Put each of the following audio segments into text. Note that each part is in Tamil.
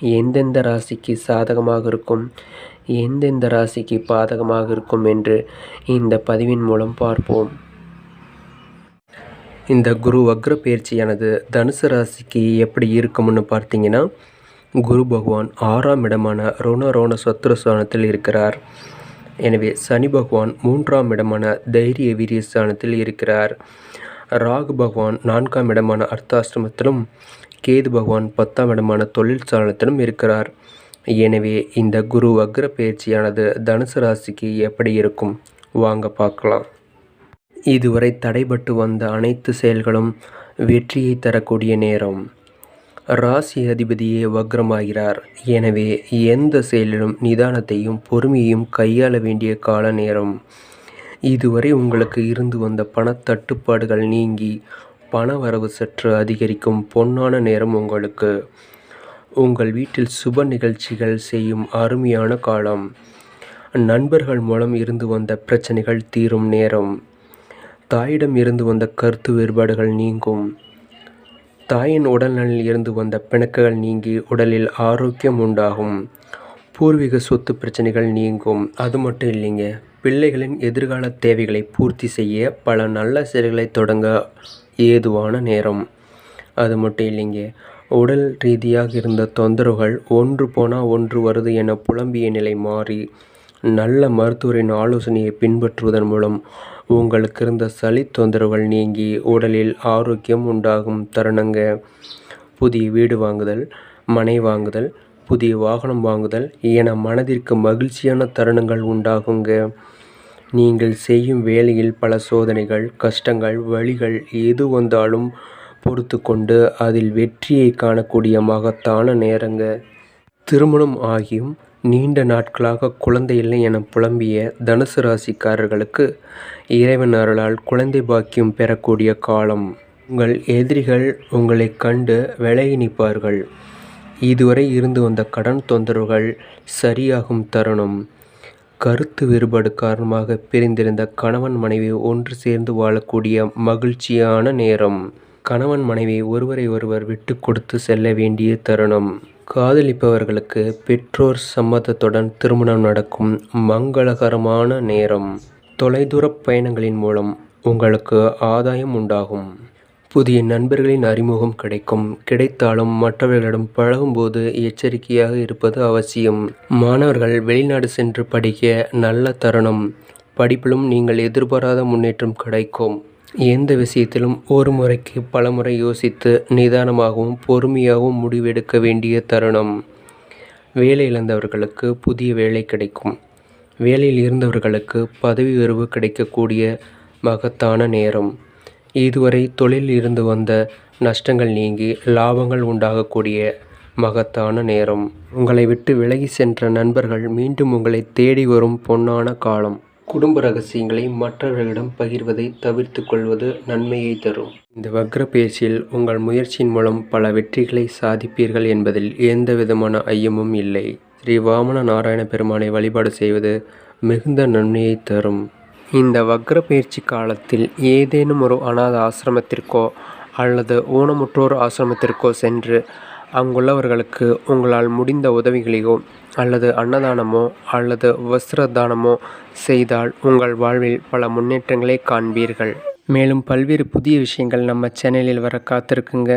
எந்தெந்த ராசிக்கு சாதகமாக இருக்கும் எந்தெந்த ராசிக்கு பாதகமாக இருக்கும் என்று இந்த பதிவின் மூலம் பார்ப்போம். இந்த குரு வக்ர பயிற்சியானது தனுசு ராசிக்கு எப்படி இருக்கும்னு பார்த்தீங்கன்னா குரு பகவான் ஆறாம் இடமான ரோண ரோண சத்ருஸ்தானத்தில் இருக்கிறார். எனவே சனி பகவான் மூன்றாம் இடமான தைரிய வீரிய ஸ்தானத்தில் இருக்கிறார். ராகு பகவான் நான்காம் இடமான அர்த்தாஷ்டமத்திலும் கேது பகவான் பத்தாம் இடமான தொழில் ஸ்தானத்திலும் இருக்கிறார். எனவே இந்த குரு வக்ர பயிற்சியானது தனுசு ராசிக்கு எப்படி இருக்கும்? வாங்க பார்க்கலாம். இதுவரை தடைபட்டு வந்த அனைத்து செயல்களும் வெற்றியை தரக்கூடிய நேரம். ராசி அதிபதியே வக்ரமாகிறார். எனவே எந்த செயலிலும் நிதானத்தையும் பொறுமையையும் கையாள வேண்டிய கால நேரம். இதுவரை உங்களுக்கு இருந்து வந்த பணத்தட்டுப்பாடுகள் நீங்கி பண வரவு சற்று அதிகரிக்கும் பொன்னான நேரம் உங்களுக்கு. உங்கள் வீட்டில் சுப நிகழ்ச்சிகள் செய்யும் அருமையான காலம். நண்பர்கள் மூலம் இருந்து வந்த பிரச்சனைகள் தீரும் நேரம். தாயிடம் இருந்து வந்த கருத்து வேறுபாடுகள் நீங்கும். தாயின் உடல்நலில் இருந்து வந்த பிணக்குகள் நீங்கி உடலில் ஆரோக்கியம் உண்டாகும். பூர்வீக சொத்து பிரச்சனைகள் நீங்கும். அது மட்டும் இல்லைங்க பிள்ளைகளின் எதிர்கால தேவைகளை பூர்த்தி செய்ய பல நல்ல செயல்களை தொடங்க ஏதுவான நேரம். அது மட்டும் இல்லைங்க. உடல் ரீதியாக இருந்த தொந்தரவுகள் ஒன்று போனால் ஒன்று வருது என புலம்பிய நிலை மாறி நல்ல மருத்துவரின் ஆலோசனையை பின்பற்றுவதன் மூலம் உங்களுக்கு இருந்த சளி தொந்தரவுகள் நீங்கி உடலில் ஆரோக்கியம் உண்டாகும் தருணங்க. புதிய வீடு வாங்குதல் மனை வாங்குதல் புதிய வாகனம் வாங்குதல் என மனதிற்கு மகிழ்ச்சியான தருணங்கள் உண்டாகுங்க. நீங்கள் செய்யும் வேலையில் பல சோதனைகள் கஷ்டங்கள் வழிகள் எது வந்தாலும் பொறுத்து கொண்டு அதில் வெற்றியை காணக்கூடிய மகத்தான நேரங்க. திருமணம் ஆகியும் நீண்ட நாட்களாக குழந்தை இல்லை என புலம்பிய தனுசு ராசிக்காரர்களுக்கு இறைவன் அருளால் குழந்தை பாக்கியம் பெறக்கூடிய காலம் உங்கள் எதிரிகள் உங்களை கண்டு விலகி நிற்பார்கள் இதுவரை இருந்து வந்த கடன் தொந்தரவுகள் சரியாகும் தருணம். கருத்து வேறுபாடு காரணமாக பிரிந்திருந்த கணவன் மனைவி ஒன்று சேர்ந்து வாழக்கூடிய மகிழ்ச்சியான நேரம். கணவன் மனைவி ஒருவரை ஒருவர் விட்டு கொடுத்து செல்ல வேண்டிய தருணம். காதலிப்பவர்களுக்கு பெற்றோர் சம்மதத்துடன் திருமணம் நடக்கும் மங்களகரமான நேரம். தொலைதூர பயணங்களின் மூலம் உங்களுக்கு ஆதாயம் உண்டாகும். புதிய நண்பர்களின் அறிமுகம் கிடைக்கும். கிடைத்தாலும் மற்றவர்களிடம் பழகும்போது எச்சரிக்கையாக இருப்பது அவசியம். மாணவர்கள் வெளிநாடு சென்று படிக்க நல்ல தருணம். படிப்பிலும் நீங்கள் எதிர்பாராத முன்னேற்றம் கிடைக்கும். எந்த விஷயத்திலும் ஒரு முறைக்கு பல முறை யோசித்து நிதானமாகவும் பொறுமையாகவும் முடிவெடுக்க வேண்டிய தருணம். வேலை இழந்தவர்களுக்கு புதிய வேலை கிடைக்கும். வேலையில் இருந்தவர்களுக்கு பதவி உயர்வு கிடைக்கக்கூடிய மகத்தான நேரம். இதுவரை தொழிலில் இருந்து வந்த நஷ்டங்கள் நீங்கி லாபங்கள் உண்டாகக்கூடிய மகத்தான நேரம். உங்களை விட்டு விலகி சென்ற நண்பர்கள் மீண்டும் உங்களை தேடி வரும் பொன்னான காலம். குடும்ப ரகசியங்களை மற்றவர்களிடம் பகிர்வதை தவிர்த்து கொள்வது நன்மையை தரும். இந்த வக்ர பேச்சில் உங்கள் முயற்சியின் மூலம் பல வெற்றிகளை சாதிப்பீர்கள் என்பதில் எந்த விதமான ஐயமும் இல்லை. ஸ்ரீ வாமன நாராயண பெருமானை வழிபாடு செய்வது மிகுந்த நன்மையை தரும். இந்த வக்ர பயிற்சி காலத்தில் ஏதேனும் ஒரு அநாத ஆசிரமத்திற்கோ அல்லது ஊனமுற்றோர் ஆசிரமத்திற்கோ சென்று அங்குள்ளவர்களுக்கு உங்களால் முடிந்த உதவிகளையோ அல்லது அன்னதானமோ அல்லது வஸ்திரதானமோ செய்தால் உங்கள் வாழ்வில் பல முன்னேற்றங்களை காண்பீர்கள். மேலும் பல்வேறு புதிய விஷயங்கள் நம்ம சேனலில் வர காத்திருக்குங்க.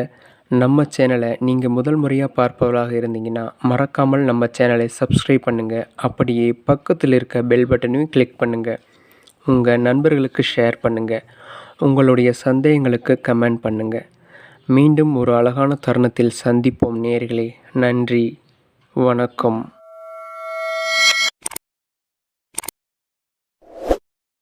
நம்ம சேனலை நீங்கள் முதல் முறையாக பார்ப்பவர்களாக இருந்தீங்கன்னா மறக்காமல் நம்ம சேனலை சப்ஸ்கிரைப் பண்ணுங்கள் அப்படியே பக்கத்தில் இருக்க பெல் பட்டனையும் கிளிக் பண்ணுங்கள் உங்கள் நண்பர்களுக்கு ஷேர் பண்ணுங்கள் உங்களுடைய சந்தேகங்களுக்கு கமெண்ட் பண்ணுங்கள் மீண்டும் ஒரு அழகான தருணத்தில் சந்திப்போம் நேர்களே. நன்றி. வணக்கம்.